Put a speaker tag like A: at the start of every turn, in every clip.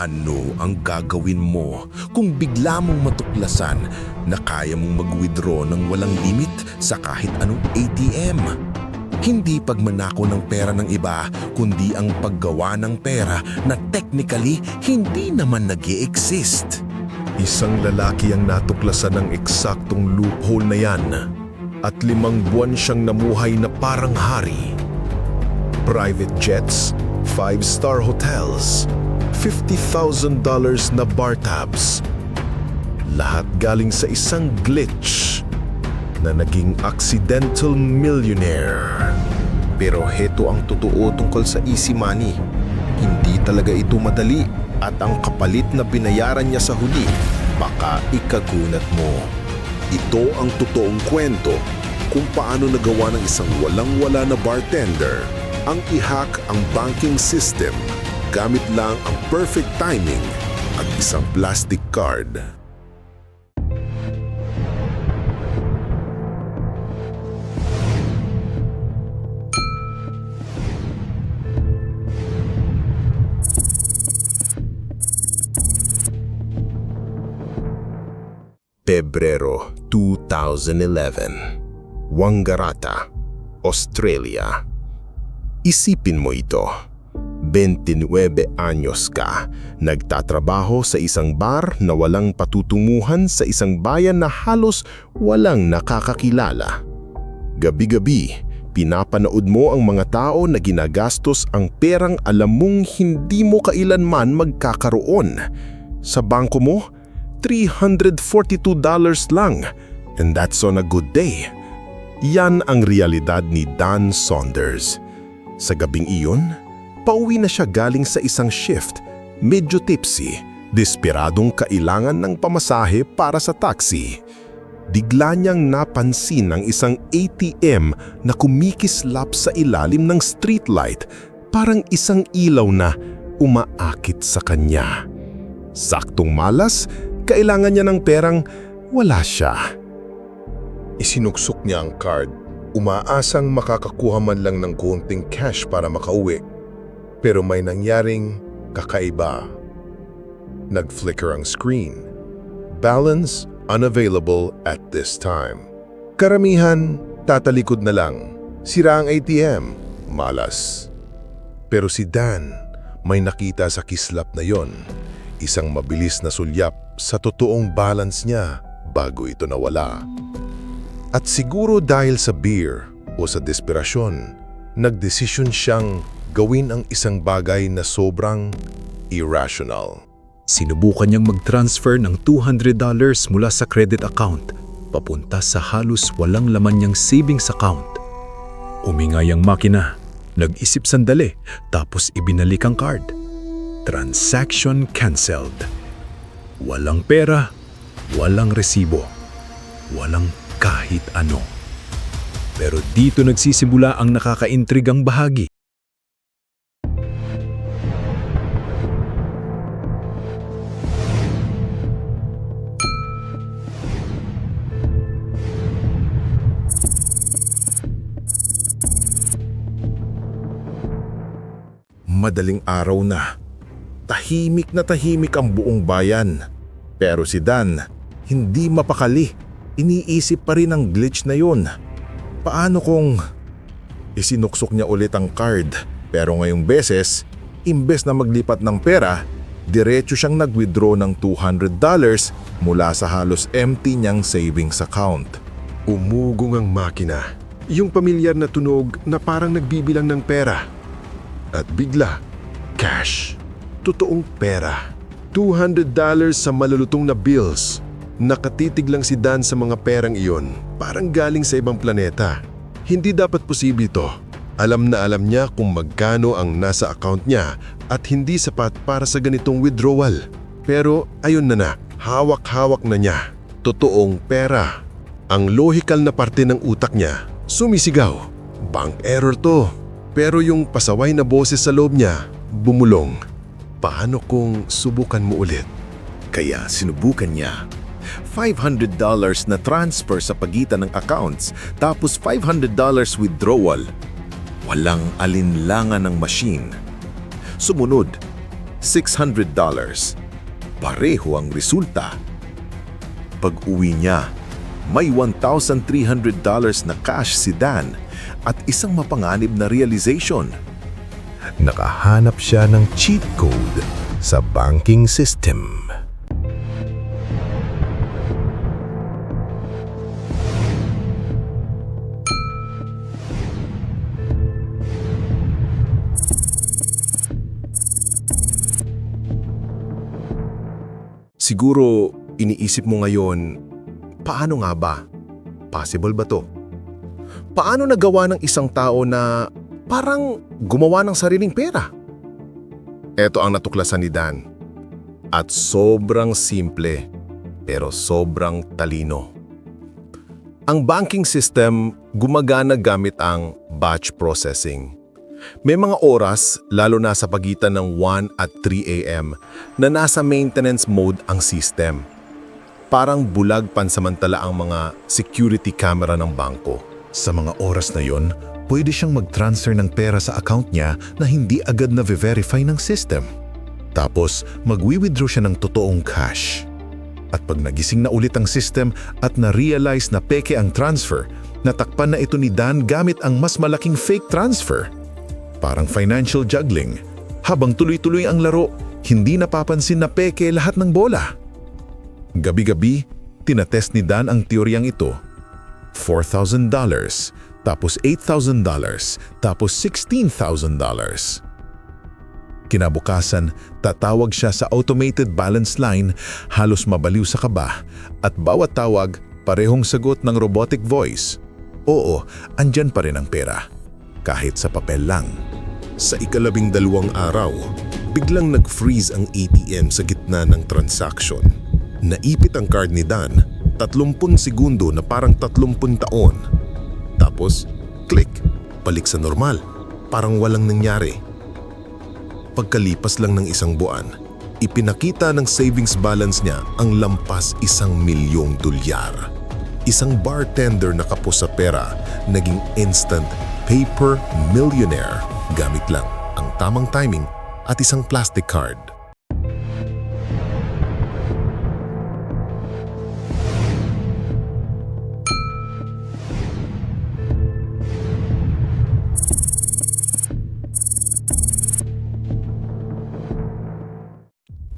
A: Ano ang gagawin mo kung bigla mong matuklasan na kaya mong mag-withdraw ng walang limit sa kahit anong ATM? Hindi pagmanako ng pera ng iba, kundi ang paggawa ng pera na technically hindi naman nag exist
B: Isang lalaki ang natuklasan ng eksaktong loophole na yan at limang buwan siyang namuhay na parang hari. Private jets, five-star hotels, $50,000 na bar tabs. Lahat galing sa isang glitch na naging accidental millionaire. Pero heto ang totoo tungkol sa easy money. Hindi talaga ito madali at ang kapalit na binayaran niya sa huli, baka ikagunat mo. Ito ang totoong kwento kung paano nagawa ng isang walang-wala na bartender ang i-hack ang banking system gamit lang ang perfect timing at isang plastic card. Pebrero 2011 Wangaratta, Australia Isipin mo ito 29 anyos ka, nagtatrabaho sa isang bar na walang patutunguhan sa isang bayan na halos walang nakakakilala. Gabi-gabi, pinapanood mo ang mga tao na ginagastos ang perang alam mong hindi mo kailanman magkakaroon. Sa bangko mo, $342 lang. And that's on a good day. Yan ang realidad ni Dan Saunders. Sa gabing iyon, pauwi na siya galing sa isang shift, medyo tipsy, desperadong kailangan ng pamasahe para sa taxi. Bigla niyang napansin ang isang ATM na kumikislap sa ilalim ng streetlight, parang isang ilaw na umaakit sa kanya. Saktong malas, kailangan niya ng perang wala siya. Isinuksok niya ang card, umaasang makakakuha man lang ng konting cash para makauwi. Pero may nangyaring kakaiba. Nag-flicker ang screen. Balance unavailable at this time. Karamihan, tatalikod na lang. Sira ang ATM, malas. Pero si Dan, may nakita sa kislap na yon. Isang mabilis na sulyap sa totoong balance niya bago ito nawala. At siguro dahil sa beer o sa desperasyon, nagdesisyon siyang gawin ang isang bagay na sobrang irrational.
C: Sinubukan niyang mag-transfer ng $200 mula sa credit account papunta sa halos walang laman niyang savings account. Umingay ang makina, nag-isip sandali, tapos ibinalik ang card. Transaction cancelled. Walang pera, walang resibo, walang kahit ano. Pero dito nagsisimula ang nakakaintrigang bahagi.
A: Madaling araw na. Tahimik na tahimik ang buong bayan. Pero si Dan, hindi mapakali. Iniisip pa rin ang glitch na yun. Paano kung... Isinuksok niya ulit ang card. Pero ngayong beses, imbes na maglipat ng pera, diretso siyang nag-withdraw ng $200 mula sa halos empty niyang savings account.
B: Umugong ang makina. Yung pamilyar na tunog na parang nagbibilang ng pera. At bigla, cash. Totoong pera. $200 sa malulutong na bills. Nakatitig lang si Dan sa mga perang iyon, parang galing sa ibang planeta. Hindi dapat posible ito. Alam na alam niya kung magkano ang nasa account niya at hindi sapat para sa ganitong withdrawal. Pero ayun na na, hawak-hawak na niya. Totoong pera. Ang logical na parte ng utak niya, sumisigaw. Bank error to. Pero yung pasaway na boses sa loob niya, bumulong. Paano kung subukan mo ulit?
A: Kaya sinubukan niya. $500 na transfer sa pagitan ng accounts tapos $500 withdrawal. Walang alinlangan ng machine. Sumunod, $600. Pareho ang resulta. Pag uwi niya, may $1,300 na cash si Dan at isang mapanganib na realization.
B: Nakahanap siya ng cheat code sa banking system. Siguro iniisip mo ngayon, paano nga ba? Possible ba to? Paano nagawa ng isang tao na parang gumawa ng sariling pera? Ito ang natuklasan ni Dan. At sobrang simple, pero sobrang talino. Ang banking system gumagana gamit ang batch processing. May mga oras, lalo na sa pagitan ng 1 at 3 a.m., na nasa maintenance mode ang system. Parang bulag pansamantala ang mga security camera ng bangko.
D: Sa mga oras na yon, pwede siyang mag-transfer ng pera sa account niya na hindi agad na verify ng system. Tapos, magwi-withdraw siya ng totoong cash. At pag nagising na ulit ang system at na-realize na peke ang transfer, natakpan na ito ni Dan gamit ang mas malaking fake transfer. Parang financial juggling. Habang tuloy-tuloy ang laro, hindi napapansin na peke lahat ng bola. Gabi-gabi, tinatest ni Dan ang teoryang ito. $4,000, tapos $8,000, tapos $16,000. Kinabukasan, tatawag siya sa automated balance line, halos mabaliw sa kaba, at bawat tawag, parehong sagot ng robotic voice. Oo, andyan pa rin ang pera. Kahit sa papel lang.
B: Sa ikalabing dalawang araw, biglang nag-freeze ang ATM sa gitna ng transaction. Naipit ang card ni Dan, 30 segundo na parang 30 taon. Tapos, click, balik sa normal, parang walang nangyari. Pagkalipas lang ng isang buwan, ipinakita ng savings balance niya ang lampas isang milyong dolyar. Isang bartender na kapos sa pera, naging instant paper millionaire gamit lang ang tamang timing at isang plastic card.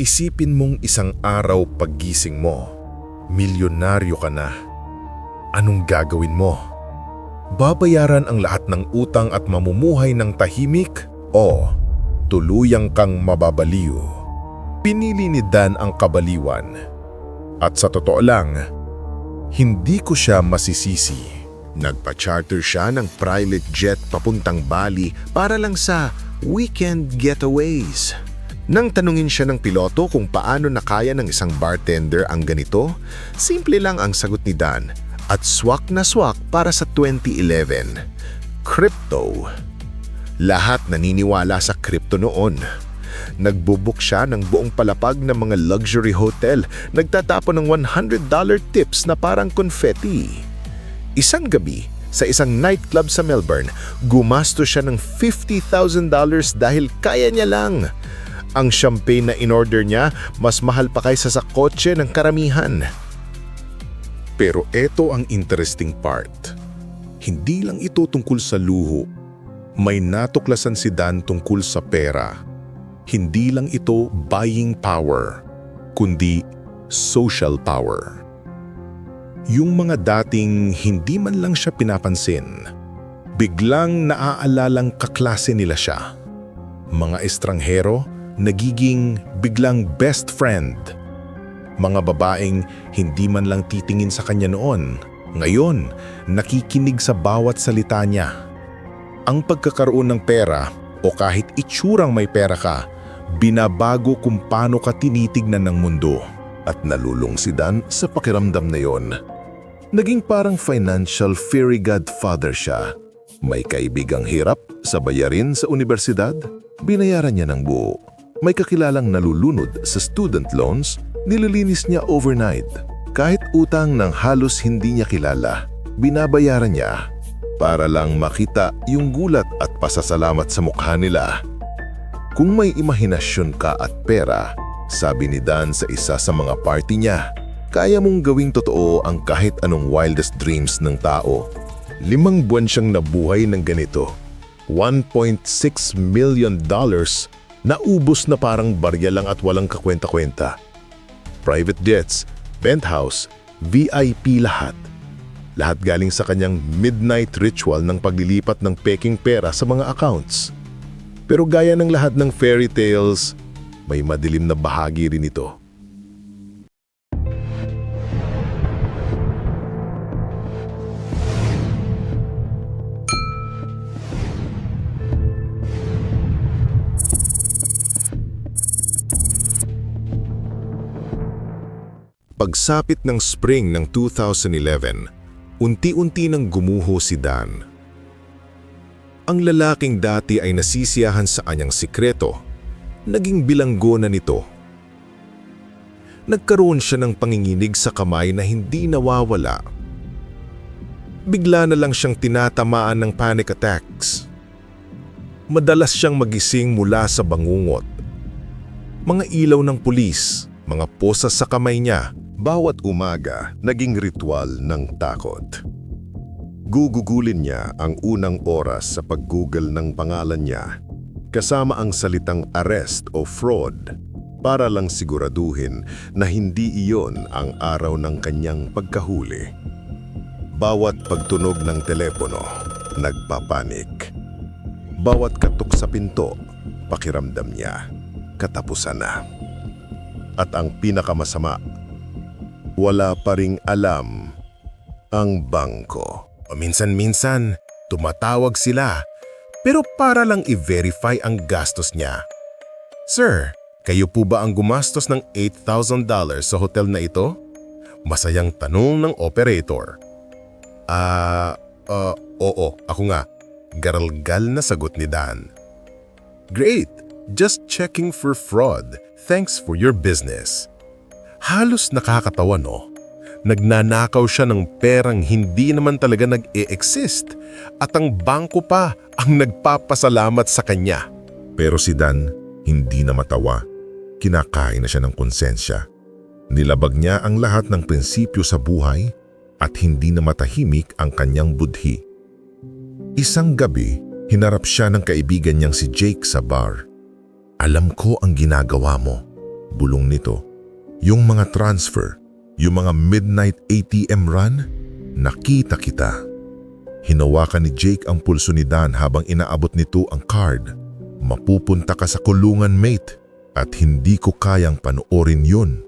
B: Isipin mong isang araw paggising mo, milyonaryo ka na. Anong gagawin mo? Babayaran ang lahat ng utang at mamumuhay ng tahimik o tuluyang kang mababaliw? Pinili ni Dan ang kabaliwan. At sa totoo lang, hindi ko siya masisisi. Nagpa-charter siya ng private jet papuntang Bali para lang sa weekend getaways. Nang tanungin siya ng piloto kung paano nakaya ng isang bartender ang ganito, simple lang ang sagot ni Dan at swak na swak para sa 2011. Crypto. Lahat naniniwala sa crypto noon. Nagbubuk siya ng buong palapag ng mga luxury hotel, nagtatapon ng $100 tips na parang confetti. Isang gabi, sa isang nightclub sa Melbourne, gumasto siya ng $50,000 dahil kaya niya lang. Ang champagne na in-order niya, mas mahal pa kaysa sa kotse ng karamihan. Pero eto ang interesting part. Hindi lang ito tungkol sa luho. May natuklasan si Dan tungkol sa pera. Hindi lang ito buying power, kundi social power. Yung mga dating hindi man lang siya pinapansin, biglang naaalalang kaklase nila siya. Mga estranghero, nagiging biglang best friend. Mga babaeng hindi man lang titingin sa kanya noon, ngayon nakikinig sa bawat salita niya. Ang pagkakaroon ng pera o kahit itsurang may pera ka, binabago kung paano ka tinitignan ng mundo. At nalulung si Dan sa pakiramdam na yon. Naging parang financial fairy godfather siya. May kaibigang hirap sa bayarin sa universidad, binayaran niya ng buo. May kakilalang nalulunod sa student loans, nililinis niya overnight. Kahit utang ng halos hindi niya kilala, binabayaran niya para lang makita yung gulat at pasasalamat sa mukha nila. Kung may imahinasyon ka at pera, sabi ni Dan sa isa sa mga party niya, kaya mong gawing totoo ang kahit anong wildest dreams ng tao. Limang buwan siyang nabuhay ng ganito. 1.6 million dollars na ubos na parang barya lang at walang kakwenta-kwenta. Private jets, penthouse, VIP lahat. Lahat galing sa kanyang midnight ritual ng paglilipat ng peking pera sa mga accounts. Pero gaya ng lahat ng fairy tales, may madilim na bahagi rin ito. Pagsapit ng spring ng 2011, unti-unti nang gumuho si Dan. Ang lalaking dati ay nasisiyahan sa kanyang sikreto, naging bilanggo na nito. Nagkaroon siya ng panginginig sa kamay na hindi nawawala. Bigla na lang siyang tinatamaan ng panic attacks. Madalas siyang magising mula sa bangungot. Mga ilaw ng pulis, mga posa sa kamay niya, bawat umaga naging ritual ng takot. Gugugulin niya ang unang oras sa pag-google ng pangalan niya, kasama ang salitang arrest o fraud, para lang siguraduhin na hindi iyon ang araw ng kanyang pagkahuli. Bawat pagtunog ng telepono, nagpapanik. Bawat katok sa pinto, pakiramdam niya, katapusan na. At ang pinakamasama, wala pa ring alam ang bangko. Minsan-minsan, tumatawag sila pero para lang i-verify ang gastos niya. Sir, kayo po ba ang gumastos ng $8,000 sa hotel na ito? Masayang tanong ng operator. Ah, ah, oo, ako nga. Garalgal na sagot ni Dan. Great! Just checking for fraud. Thanks for your business. Halos nakakatawa no? Nagnanakaw siya ng perang hindi naman talaga nag-e-exist at ang bangko pa ang nagpapasalamat sa kanya. Pero si Dan, hindi na matawa. Kinakain na siya ng konsensya. Nilabag niya ang lahat ng prinsipyo sa buhay at hindi na matahimik ang kanyang budhi. Isang gabi, hinarap siya ng kaibigan niyang si Jake sa bar. Alam ko ang ginagawa mo, bulong nito. Yung mga transfer, yung mga midnight ATM run, nakita kita. Hinawakan ni Jake ang pulso ni Dan habang inaabot nito ang card. Mapupunta ka sa kulungan mate at hindi ko kayang panoorin yun.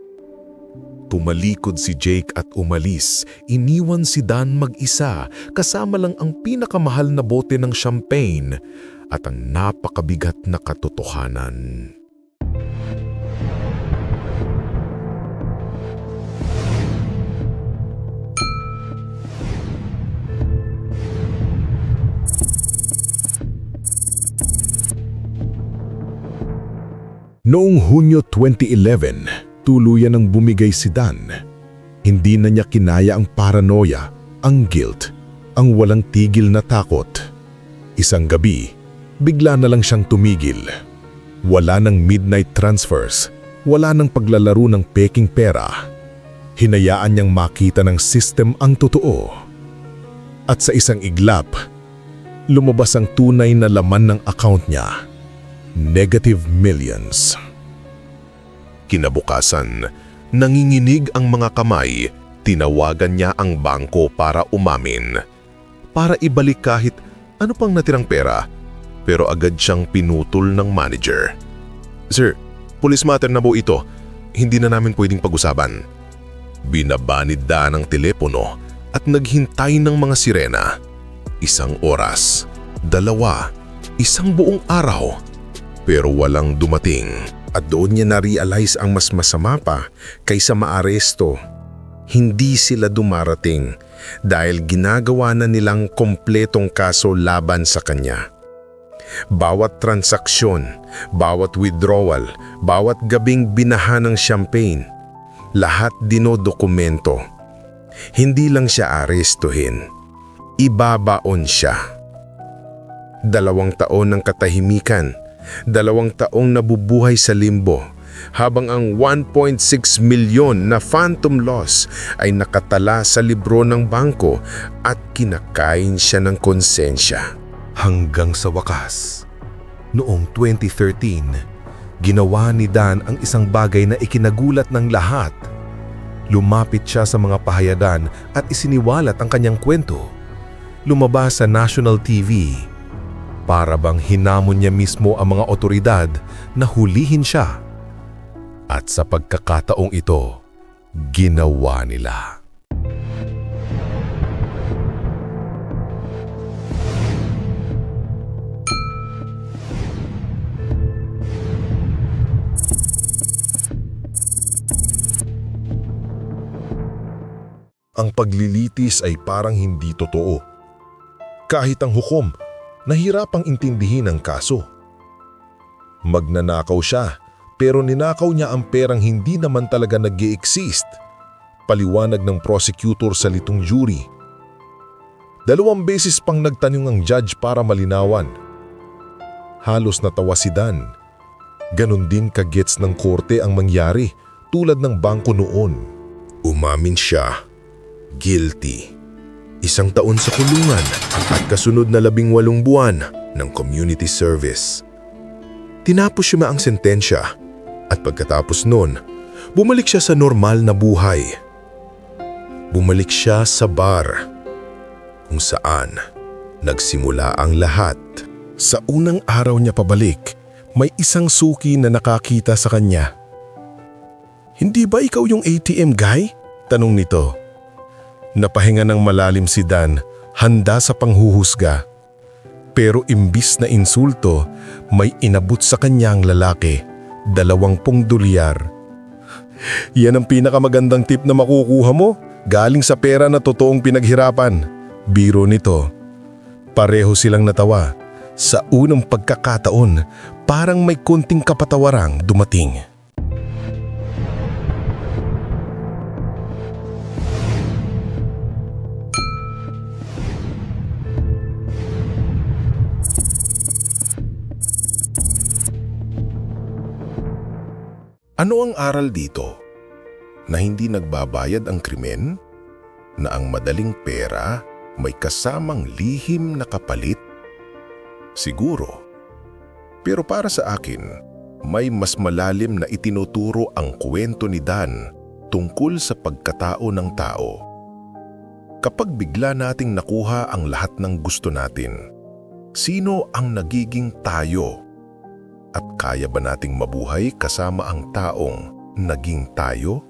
B: Tumalikod si Jake at umalis. Iniwan si Dan mag-isa kasama lang ang pinakamahal na bote ng champagne at ang napakabigat na katotohanan. Noong Hunyo 2011, tuluyan ang bumigay si Dan. Hindi na niya kinaya ang paranoia, ang guilt, ang walang tigil na takot. Isang gabi, bigla na lang siyang tumigil. Wala ng midnight transfers, wala ng paglalaro ng peking pera. Hinayaan niyang makita ng system ang totoo. At sa isang iglap, lumabas ang tunay na laman ng account niya. Negative millions. Kinabukasan, nanginginig ang mga kamay, tinawagan niya ang bangko para umamin. Para ibalik kahit ano pang natirang pera, pero agad siyang pinutol ng manager. Sir, police matter na po ito. Hindi na namin pwedeng pag-usapan. Binabanid da ng telepono at naghintay ng mga sirena. Isang oras, dalawa, isang buong araw. Pero walang dumating. At doon niya na-realize ang mas masama pa kaysa maaresto. Hindi sila dumarating dahil ginagawa na nilang kompletong kaso laban sa kanya. Bawat transaksyon, bawat withdrawal, bawat gabing binaha ng champagne, lahat dinodokumento. Hindi lang siya arestuhin, ibabaon siya. Dalawang taon ng katahimikan,
A: dalawang taong nabubuhay sa limbo habang ang 1.6 milyon na phantom loss ay nakatala sa libro ng bangko at kinakain siya ng konsensya.
E: Hanggang sa wakas, noong 2013, ginawa ni Dan ang isang bagay na ikinagulat ng lahat. Lumapit siya sa mga pahayagan at isiniwalat ang kanyang kwento. Lumabas sa national TV. Para bang hinamon niya mismo ang mga otoridad na hulihin siya. At sa pagkakataong ito, ginawa nila.
B: Ang paglilitis ay parang hindi totoo. Kahit ang hukom, nahirapang intindihin ang kaso. Magnanakaw siya, pero ninakaw niya ang perang hindi naman talaga nag exist Paliwanag ng prosecutor sa litong jury. Dalawang beses pang nagtanong ang judge para malinawan. Halos natawa si Dan. Ganon din kagets ng korte ang mangyari tulad ng bangko noon. Umamin siya guilty. Isang taon sa kulungan at kasunod na labing walong buwan ng community service. Tinapos siya ang sentensya at pagkatapos nun, bumalik siya sa normal na buhay. Bumalik siya sa bar kung saan nagsimula ang lahat. Sa unang araw niya pabalik, may isang suki na nakakita sa kanya. Hindi ba ikaw yung ATM guy? Tanong nito. Napahinga ng malalim si Dan, handa sa panghuhusga. Pero imbis na insulto, may inabot sa kanya ang lalaki, dalawampung dolyar. Yan ang pinakamagandang tip na makukuha mo, galing sa pera na totoong pinaghirapan. Biro nito. Pareho silang natawa. Sa unang pagkakataon, parang may konting kapatawarang dumating. Ano ang aral dito? Na hindi nagbabayad ang krimen? Na ang madaling pera may kasamang lihim na kapalit? Siguro. Pero para sa akin, may mas malalim na itinuturo ang kwento ni Dan tungkol sa pagkatao ng tao. Kapag bigla nating nakuha ang lahat ng gusto natin, sino ang nagiging tayo? At kaya ba nating mabuhay kasama ang taong naging tayo?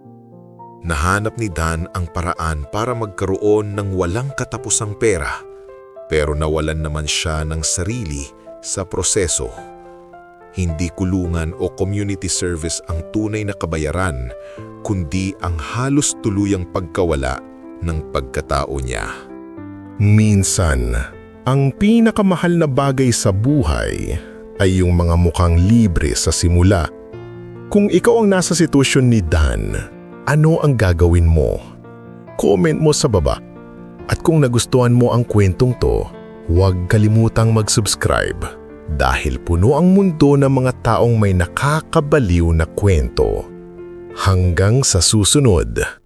B: Nahanap ni Dan ang paraan para magkaroon ng walang katapusang pera, pero nawalan naman siya ng sarili sa proseso. Hindi kulungan o community service ang tunay na kabayaran, kundi ang halos tuluyang pagkawala ng pagkatao niya. Minsan, ang pinakamahal na bagay sa buhay ay yung mga mukhang libre sa simula. Kung ikaw ang nasa sitwasyon ni Dan, ano ang gagawin mo? Comment mo sa baba. At kung nagustuhan mo ang kwentong to, huwag kalimutang mag-subscribe dahil puno ang mundo ng mga taong may nakakabaliw na kwento. Hanggang sa susunod.